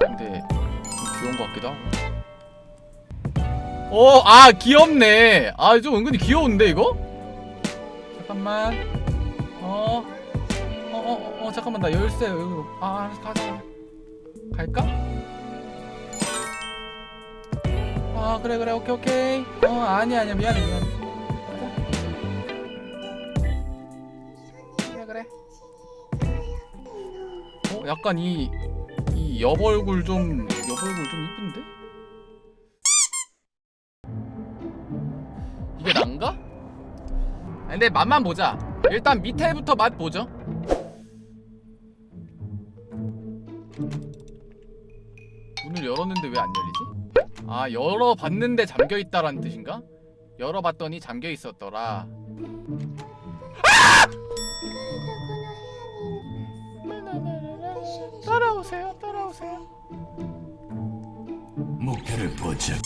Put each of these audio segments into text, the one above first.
근데 좀 귀여운 것 같기도 하고. 어, 아 귀엽네. 아좀 은근히 귀여운데 이거? 잠깐만. 어, 어, 어, 어, 어 잠깐만 나 열쇠 여기. 아, 알았어 가자. 갈까? 아 그래 그래 오케이 오케이. 어 아니 아니야 미안해 미안해. 그래 그래. 어 약간 이. 얼굴 좀 옆 얼굴 좀 이쁜데? 이게 난가? 아, 근데 맛만 보자. 일단 밑에부터 맛 보죠. 문을 열었는데 왜 안 열리지? 아 열어봤는데 잠겨 있다라는 뜻인가? 열어봤더니 잠겨 있었더라. 목표를 포착.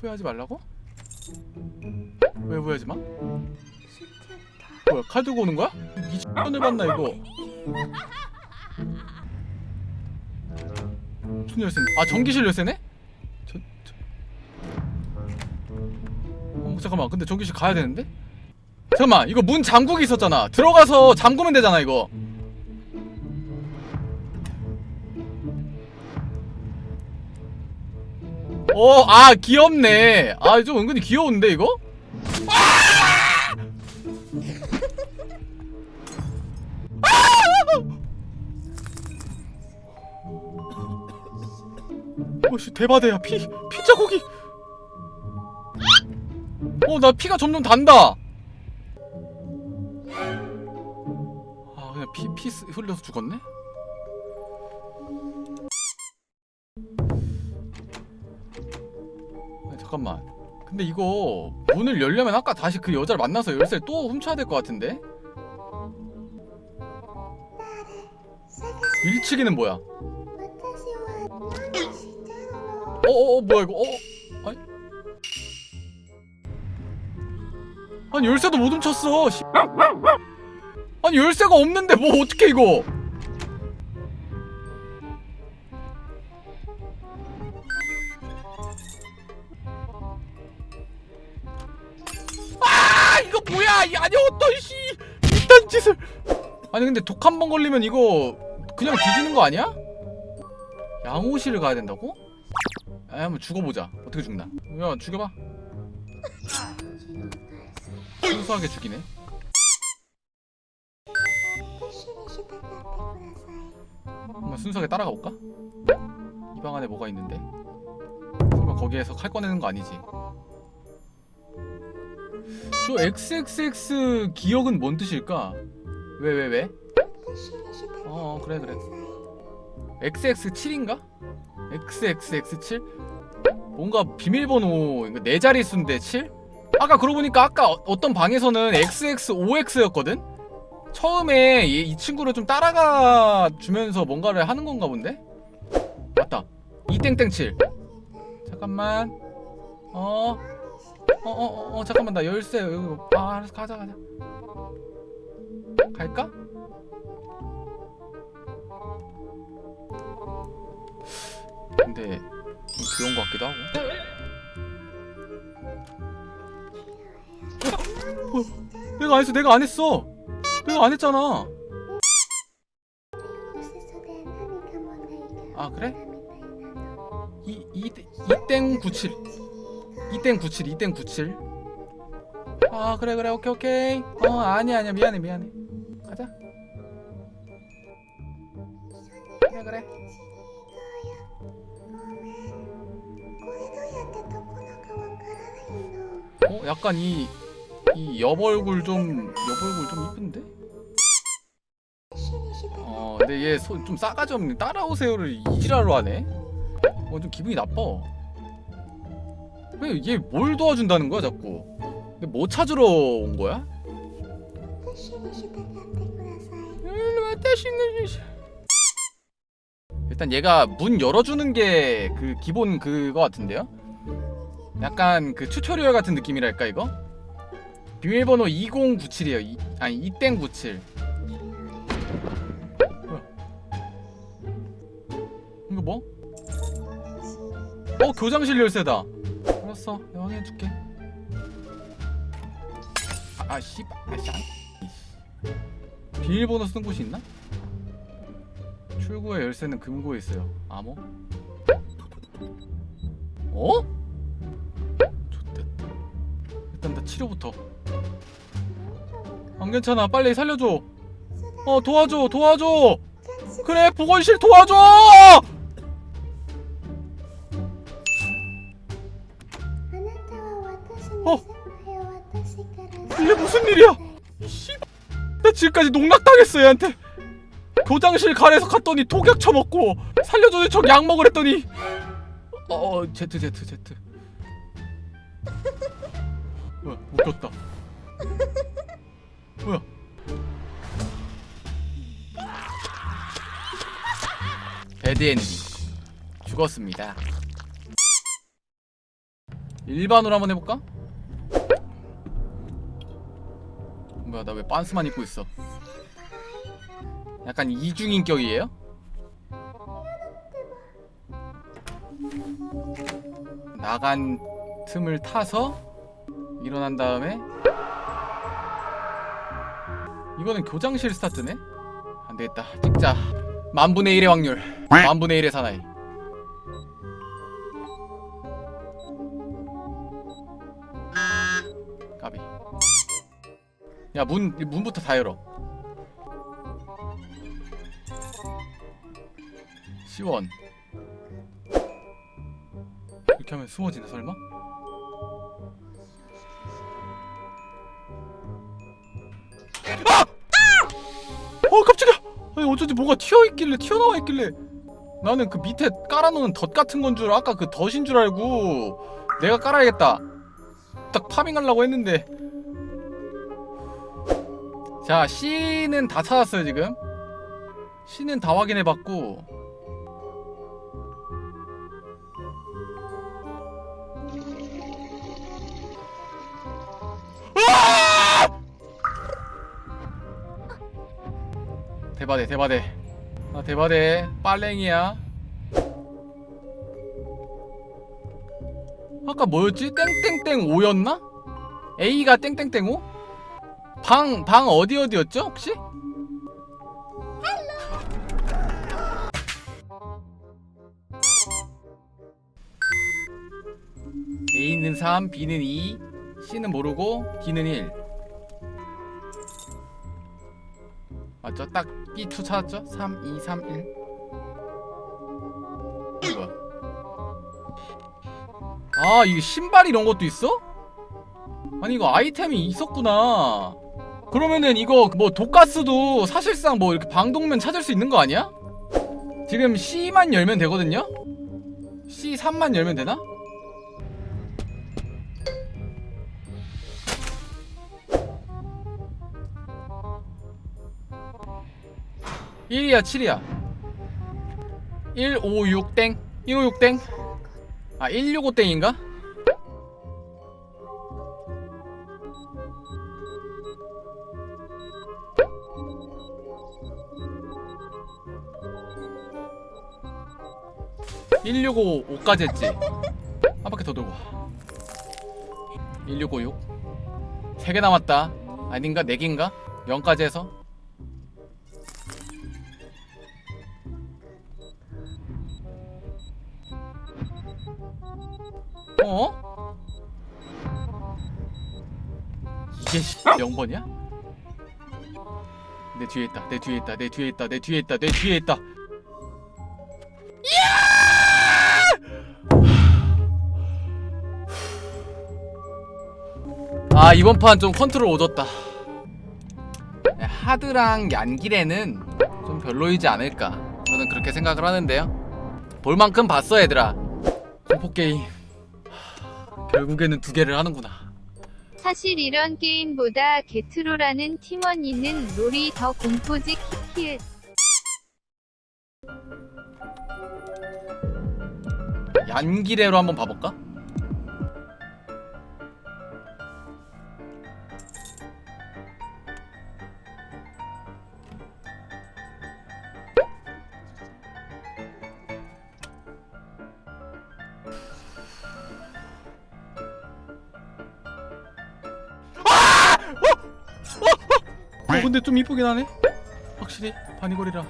후회하지 말라고? 왜 후회하지 마? 뭐야 칼 들고 오는 거야? 미친년을 봤나 이거 무슨 열쇠 아 전기실 열쇠네? 전, 전... 어 잠깐만 근데 전기실 가야 되는데? 잠깐만 이거 문 잠그기 있었잖아 들어가서 잠그면 되잖아 이거 어, 아, 귀엽네. 아, 좀 은근히 귀여운데, 이거? 어씨 대바대야 피 피자고기 어나 피가 점점 단다 아 그냥 피 피 흘려서 죽었네 잠깐만. 근데 이거 문을 열려면 아까 다시 그 여자를 만나서 열쇠를 또 훔쳐야 될 것 같은데? 일치기는 뭐야? 어어어 뭐야 이거? 어? 아니 아니 열쇠도 못 훔쳤어. 씨. 아니 열쇠가 없는데 뭐 어떻게 이거? 이거 뭐야 이 아니 어떤 씨 이딴 짓을. 아니 근데 독 한 번 걸리면 이거 그냥 뒤지는 거 아니야? 양호실을 가야 된다고? 아 한번 죽어보자. 어떻게 죽나? 야 죽여봐. 순수하게 죽이네. 한번 순수하게 따라가 볼까? 이 방 안에 뭐가 있는데? 설마 거기에서 칼 꺼내는 거 아니지 저 XXX 기억은 뭔 뜻일까? 왜 왜 왜? 어 그래 그래 XX7인가? XXX7? 뭔가 비밀번호 네 자릿수인데 7? 아까 그러고 보니까 아까 어- 어떤 방에서는 XX5X였거든? 처음에 이, 이 친구를 좀 따라가 주면서 뭔가를 하는 건가 본데? 맞다 이땡땡7 잠깐만 어 어, 어, 어, 어, 잠깐만, 나 열쇠, 여기, 아, 알았어, 가자, 가자. 갈까? 근데, 좀 귀여운 것 같기도 하고. 어, 어, 내가 안 했어, 내가 안 했어! 내가 안 했잖아! 아, 그래? 이, 이, 이땡 97. 이땡 97, 이땡 97. 아, 그래, 그래, 오케이, 오케이. 어, 아니야, 아니야, 미안해, 미안해. 가자. 그래, 그래. 어, 약간 이, 이옆 얼굴 좀, 옆 얼굴 좀 이쁜데? 어, 근데 얘손좀 싸가지 없네. 따라오세요를 이지랄로 하네. 어, 좀 기분이 나빠. 왜 이게 뭘 도와준다는 거야 자꾸? 근데 뭐 찾으러 온 거야? 일단 얘가 문 열어주는 게 그 기본 그거 같은데요? 약간 그 튜토리얼 같은 느낌이랄까 이거? 비밀번호 2097이에요 이, 아니 2땡97 이거 뭐? 어 교장실 열쇠다 알았어. 내가 확인해줄게. 아 씨발 아씨. 안 이씨. 비밀번호 쓰는 곳이 있나? 출구의 열쇠는 금고에 있어요. 암호? 어? 좋됐다. 일단 나 치료부터. 안 괜찮아. 빨리 살려줘. 어 도와줘. 도와줘. 그래 보건실 도와줘 나 지금까지 농락당했어 얘한테. 교장실 가래서 갔더니 독약 처먹고 살려줘서 저약 먹으랬더니. 어, 어 제트 제트 제트. 뭐야 묶였다. 뭐야? 배드엔딩 죽었습니다. 일반으로 한번 해볼까? 뭐야. 나왜 빤스만 입고 있어? 약간 이중인격이에요? 나간 틈을 타서 일어난 다음에 이거는 교장실 스타트네? 안되겠다. 찍자. 만분의 1의 확률. 만분의 1의 사나이 야 문 문부터 다 열어. 시원. 이렇게 하면 숨어지나 설마? 아! 어 깜짝이야! 아니 어쩐지 뭐가 튀어있길래 튀어나와 있길래. 나는 그 밑에 깔아놓은 덫 같은 건 줄 아까 그 덫인 줄 알고 내가 깔아야겠다. 딱 파밍하려고 했는데 자 C는 다 찾았어요 지금 C는 다 확인해봤고 대바대 대바대 아 대바대 빨랭이야 아까 뭐였지? 땡땡땡 5였나? A가 땡땡땡 5? 방, 방 어디 어디였죠 혹시? A는 3, B는 2, C는 모르고 D는 1 맞죠? 딱 B2 찾았죠? 3, 2, 3, 1 뭐야 아 이게 신발 이런 것도 있어? 아니 이거 아이템이 있었구나 그러면은 이거 뭐 독가스도 사실상 뭐 이렇게 방독면 찾을 수 있는 거 아니야? 지금 C만 열면 되거든요? C3만 열면 되나? 일이야 7이야 156땡 156땡 아 165땡인가? (1655) 5까지 했지. 한 바퀴 더 돌고 1656 3개 남았다. 아닌가? 4개인가? 0까지 해서. 어? 이게 0번이야? 내 뒤에 있다 내 뒤에 있다 내 뒤에 있다 내 뒤에 있다 내 뒤에 있다 아 이번 판 좀 컨트롤 오졌다. 하드랑 얀기레는 좀 별로이지 않을까. 저는 그렇게 생각을 하는데요. 볼 만큼 봤어 얘들아. 공포게임. 결국에는 두 개를 하는구나. 사실 이런 게임보다 게트로라는 팀원이는 롤이 더 공포지 키키을 얀기레로 한번 봐볼까? 근데 좀 이쁘긴 하네. 확실히 바니걸이라